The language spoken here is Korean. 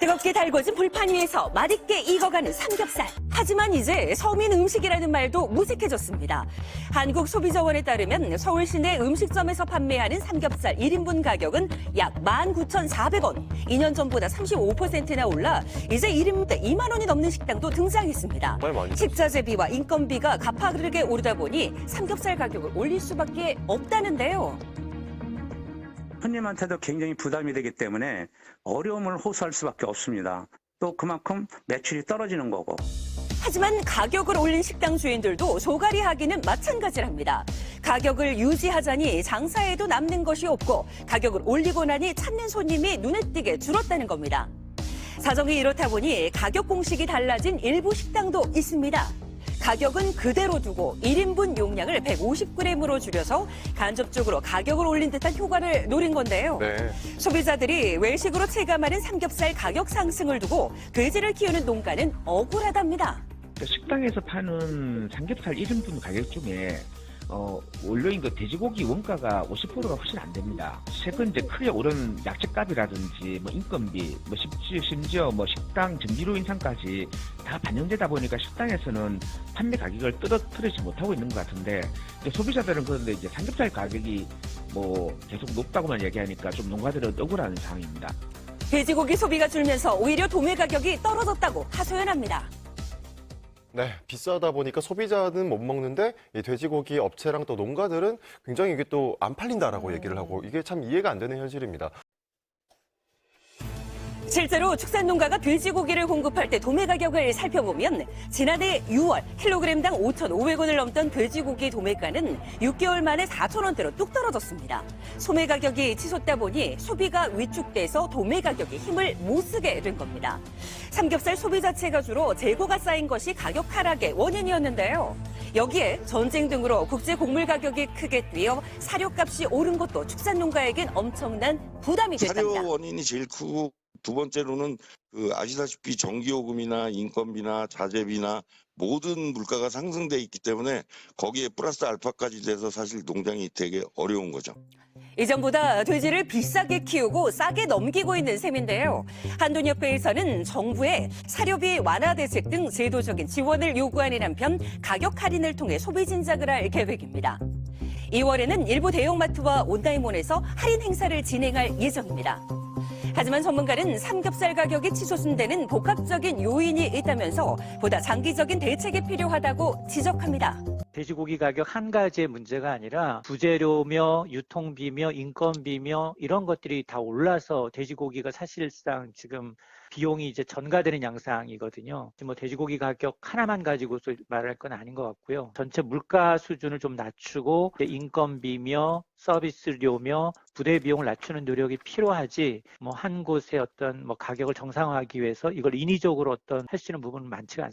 뜨겁게 달궈진 불판 위에서 맛있게 익어가는 삼겹살. 하지만 이제 서민 음식이라는 말도 무색해졌습니다. 한국소비자원에 따르면 서울 시내 음식점에서 판매하는 삼겹살 1인분 가격은 약 19,400원. 2년 전보다 35%나 올라 이제 1인분에 2만 원이 넘는 식당도 등장했습니다. 식자재비와 인건비가 가파르게 오르다 보니 삼겹살 가격을 올릴 수밖에 없다는데요. 손님한테도 굉장히 부담이 되기 때문에 어려움을 호소할 수밖에 없습니다. 또 그만큼 매출이 떨어지는 거고. 하지만 가격을 올린 식당 주인들도 소갈이 하기는 마찬가지랍니다. 가격을 유지하자니 장사에도 남는 것이 없고 가격을 올리고 나니 찾는 손님이 눈에 띄게 줄었다는 겁니다. 사정이 이렇다 보니 가격 공식이 달라진 일부 식당도 있습니다. 가격은 그대로 두고 1인분 용량을 150g으로 줄여서 간접적으로 가격을 올린 듯한 효과를 노린 건데요. 네. 소비자들이 외식으로 체감하는 삼겹살 가격 상승을 두고 돼지를 키우는 농가는 억울하답니다. 식당에서 파는 삼겹살 1인분 가격 중에 어, 원료인 그 돼지고기 원가가 50%가 훨씬 안 됩니다. 최근 이제 크게 오른 약재값이라든지 뭐 인건비, 뭐 심지어, 심지어 뭐 식당 전기료 인상까지 다 반영되다 보니까 식당에서는 판매 가격을 떨어뜨리지 못하고 있는 것 같은데 소비자들은 그런데 이제 삼겹살 가격이 뭐 계속 높다고만 얘기하니까 좀 농가들은 억울한 상황입니다. 돼지고기 소비가 줄면서 오히려 도매 가격이 떨어졌다고 하소연합니다. 네, 비싸다 보니까 소비자는 못 먹는데 이 돼지고기 업체랑 또 농가들은 굉장히 이게 또 안 팔린다라고 얘기를 하고 이게 참 이해가 안 되는 현실입니다. 실제로 축산농가가 돼지고기를 공급할 때 도매 가격을 살펴보면 지난해 6월 킬로그램당 5,500원을 넘던 돼지고기 도매가는 6개월 만에 4,000원대로 뚝 떨어졌습니다. 소매 가격이 치솟다 보니 소비가 위축돼서 도매 가격이 힘을 못 쓰게 된 겁니다. 삼겹살 소비 자체가 주로 재고가 쌓인 것이 가격 하락의 원인이었는데요. 여기에 전쟁 등으로 국제 곡물 가격이 크게 뛰어 사료값이 오른 것도 축산농가에겐 엄청난 부담이 됐답니다. 사료 원인이 제일 크고 두 번째로는 그 아시다시피 전기요금이나 인건비나 자재비나 모든 물가가 상승돼 있기 때문에 거기에 플러스 알파까지 돼서 사실 농장이 되게 어려운 거죠. 이전보다 돼지를 비싸게 키우고 싸게 넘기고 있는 셈인데요. 한돈협회에서는 정부의 사료비 완화 대책 등 제도적인 지원을 요구하는 한편 가격 할인을 통해 소비 진작을 할 계획입니다. 2월에는 일부 대형마트와 온라인몰에서 할인 행사를 진행할 예정입니다. 하지만 전문가는 삼겹살 가격이 치솟은 복합적인 요인이 있다면서 보다 장기적인 대책이 필요하다고 지적합니다. 돼지고기 가격 한 가지의 문제가 아니라 부재료며 유통비며 인건비며 이런 것들이 다 올라서 돼지고기가 사실상 지금 비용이 이제 전가되는 양상이거든요. 뭐 돼지고기 가격 하나만 가지고 말할 건 아닌 것 같고요. 전체 물가 수준을 좀 낮추고 인건비며 서비스료며 부대 비용을 낮추는 노력이 필요하지 뭐 한 곳의 어떤 뭐 가격을 정상화하기 위해서 이걸 인위적으로 어떤 할 수 있는 부분은 많지가 않습니다.